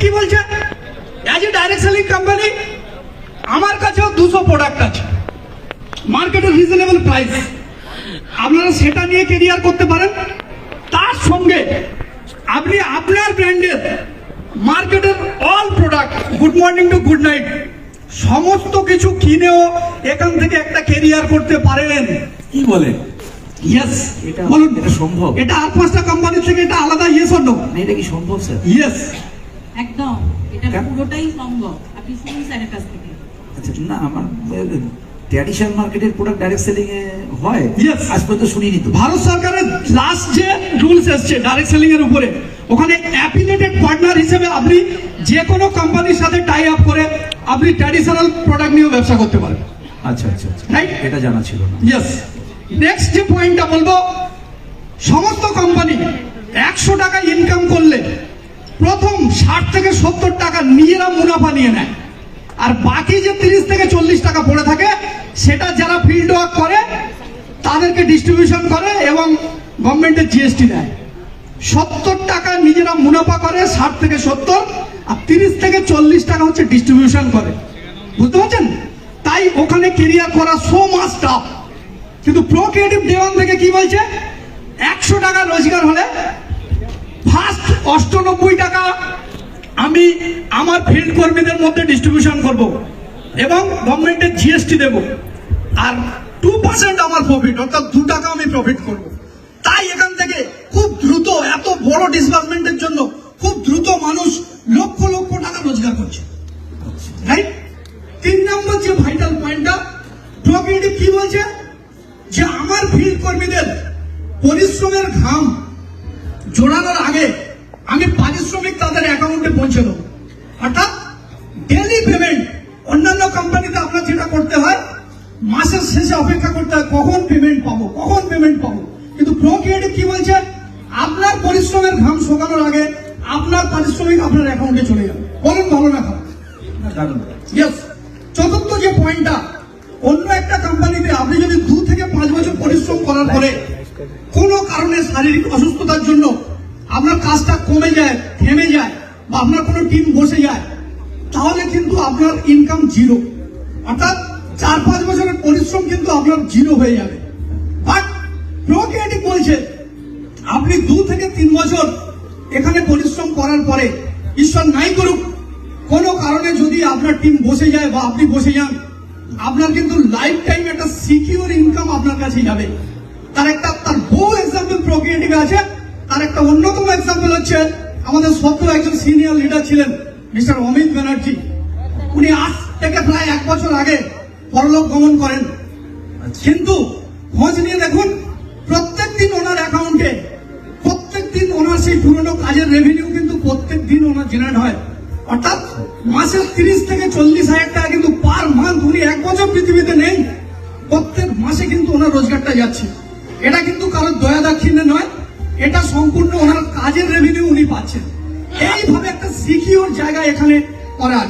কি বলছে? As a direct selling company আমার কাছেও দুশো প্রোডাক্ট আছে। মার্কেটের রিজনেবল প্রাইস আপনারা সেটা নিয়ে কেরিয়ার করতে পারেন। তার সঙ্গে আপনি আপনার ব্র্যান্ডের মার্কেটের all product good morning to good night সমস্ত কিছু কিনেও এখান থেকে একটা কেরিয়ার করতে পারেন। কি বলেন ইয়েস এটা- বলুন। এটা সম্ভব? এটা আর পাঁচটা কোম্পানি থেকে এটা আলাদা ইয়েস অন্য না, এটা কি সম্ভব স্যার ইয়েস একদম এটা কেন? পুরোটাই সম্ভব আপনি শুনুন স্যারের কাছ থেকে। আচ্ছা না আমার ট্র্যাডিশনাল মার্কেটের প্রোডাক্ট ডাইরেক্ট সেলিং এ হয়? Yes. আজ পর্যন্ত শুনিনি তো। ভারত সরকারের লাস্ট যে রুলস এসছে ডাইরেক্ট সেলিং এর উপরে ওখানে অ্যাফিলিয়েটেড পার্টনার হিসেবে আপনি যে কোনো কোম্পানির সাথে টাই আপ করে আপনি ট্র্যাডিশনাল প্রোডাক্ট নিয়েও ব্যবসা করতে পারেন আচ্ছা আচ্ছা আচ্ছা। এটা জানা ছিল না। ইয়েস নেক্সট যে পয়েন্টটা বলব সমস্ত কোম্পানি একশো টাকা ইনকাম করলে প্রথম ষাট থেকে সত্তর টাকা নিজেরা মুনাফা নিয়ে নেয়। আর বাকি যে তিরিশ থেকে চল্লিশ টাকা পড়ে থাকে, সেটা যারা ফিল্ড ওয়ার্ক করে, তাদেরকে ডিস্ট্রিবিউশন করে এবং গভর্নমেন্টের জিএসটি দেয়। সত্তর টাকা নিজেরা মুনাফা করে ষাট থেকে সত্তর, আর তিরিশ থেকে চল্লিশ টাকা হচ্ছে ডিস্ট্রিবিউশন করে। বুঝতে পারছেন? তাই ওখানে কেরিয়ার করা সো মাস টাফ কিন্তু প্রো ক্রিয়েটিভ ডেওয়ান থেকে কি বলছে? একশো টাকা রোজগার হলে ফার্স্ট অষ্টানব্বই টাকা আমি আমার ফিল্ড কর্মীদের মধ্যে ডিস্ট্রিবিউশন করব এবং গভর্নমেন্টের জিএসটি দেব। আর টু পার্সেন্ট আমার প্রফিট অর্থাৎ দু টাকা আমি প্রফিট করব। তাই এখান থেকে খুব দ্রুত, এত বড় ডিসবার্সমেন্টের জন্য খুব দ্রুত মানুষ লক্ষ লক্ষ টাকা রোজগার করছে। রাইট তিন নম্বর যে ভাইটাল পয়েন্টটা প্রকৃতি কি বলছে? যে আমার ফিল্ড কর্মীদের পরিশ্রমের ঘাম জোড়ানোর আগে আমি পারিশ্রমিক তাদের অ্যাকাউন্টে পৌঁছে দেবো অর্থাৎ ডেলি পেমেন্ট অন্যান্য কোম্পানিতে আপনার যেটা করতে হয় মাসের শেষে অপেক্ষা করতে হয় কখন পেমেন্ট পাবো কখন পেমেন্ট পাবো? কিন্তু প্রো ক্রিয়েটিভ কি বলছে? আপনার পরিশ্রমের ঘাম শোকানোর আগে আপনার পারিশ্রমিক আপনার অ্যাকাউন্টে চলে যাবে। বলুন ভালো না খারাপ? চতুর্থ যে পয়েন্টটা অন্য একটা কোম্পানিতে আপনি যদি দু থেকে পাঁচ বছর পরিশ্রম করার পরে কোনো কারণে শারীরিক অসুস্থতার জন্য আপনার কাজটা কমে যায় থেমে যায় বা আপনার কোনো টিম বসে যায় তাহলে কিন্তু আপনার ইনকাম জিরো অর্থাৎ চার পাঁচ বছরের পরিশ্রম কিন্তু আপনার জিরো হয়ে যাবে। বলছে, আপনি দু থেকে তিন বছর এখানে পরিশ্রম করার পরে ঈশ্বর নাই করুক। কোনো কারণে যদি আপনার টিম বসে যায় বা আপনি বসে যান, আপনার কিন্তু লাইফ টাইম একটা সিকিউর ইনকাম আপনার কাছে যাবে। তার একটা, তার বহু এক্সাম্পল প্রক্রিয়েটিভ আছে। তার একটা অন্যতম এক্সাম্পল হচ্ছে আমাদের সত্য একজন সিনিয়র লিডার ছিলেন মিস্টার অমিত ব্যানার্জি। উনি আজ থেকে প্রায় এক বছর আগে পরলোক গমন করেন। কিন্তু খোঁজ নিয়ে দেখুন প্রত্যেক দিন ওনার অ্যাকাউন্টে প্রত্যেক দিন ওনার সেই পুরনো কাজের রেভিনিউ কিন্তু প্রত্যেক দিন ওনার জেনারেট হয়। অর্থাৎ মাসের তিরিশ থেকে চল্লিশ হাজার টাকা কিন্তু পার মান্থ উনি এক বছর পৃথিবীতে নেই। প্রত্যেক মাসে কিন্তু ওনার রোজগারটা যাচ্ছে। এটা কিন্তু কারোর দয়া দাক্ষিণ্যে নয় এটা সম্পূর্ণ ওনার কাজের রেভিনিউ উনি পাচ্ছেন। এইভাবে একটা সিকিউর জায়গা এখানে করা আছে।